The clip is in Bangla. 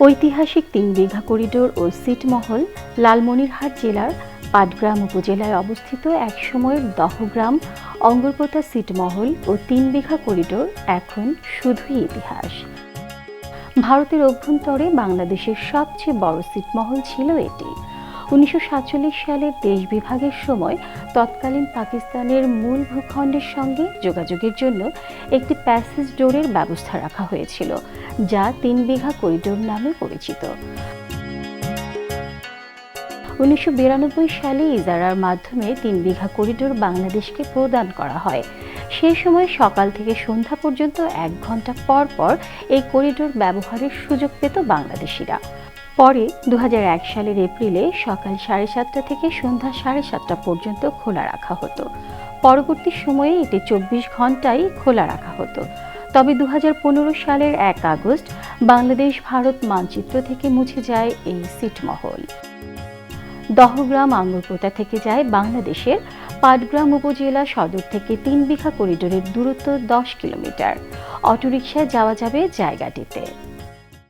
ঐতিহাসিক তিন বিঘা করিডোর ও সিটমহল লালমনিরহাট জেলার পাটগ্রাম উপজেলায় অবস্থিত। একসময়ের দহগ্রাম অঙ্গরপোতা সিটমহল ও তিন বিঘা করিডোর এখন শুধুই ইতিহাস। ভারতের অভ্যন্তরে বাংলাদেশের সবচেয়ে বড় সিটমহল ছিল এটি। উনিশশো সালের দেশ বিভাগের সময় তৎকালীন পাকিস্তানের মূল ভূখণ্ডের সঙ্গে যোগাযোগের জন্য একটি প্যাসেজ ডোরের ব্যবস্থা রাখা হয়েছিল, যা তিন বিঘা করিডোর নামে পরিচিত। উনিশশো বিরানব্বই সালে ইজারার মাধ্যমে তিন বিঘা করিডোর বাংলাদেশকে প্রদান করা হয়। সেই সময় সকাল থেকে সন্ধ্যা পর্যন্ত এক ঘণ্টা পর পর এই করিডোর ব্যবহারের সুযোগ পেত বাংলাদেশিরা। পরে দু হাজার এক সালের এপ্রিলে সকাল সাড়ে সাতটা থেকে সন্ধ্যা সাড়ে সাতটা পর্যন্ত খোলা রাখা হতো। পরবর্তী সময়ে এটি চব্বিশ ঘন্টাই খোলা রাখা হতো। তবে দুহাজার পনেরো সালের এক আগস্ট বাংলাদেশ ভারত মানচিত্র থেকে মুছে যায় এই সিটমহল দহগ্রাম আঙ্গুরপোতা থেকে যায় বাংলাদেশের পাটগ্রাম উপজেলা সদর থেকে তিন বিঘা করিডোরের দূরত্ব দশ কিলোমিটার। অটোরিকশায় যাওয়া যাবে জায়গাটিতে।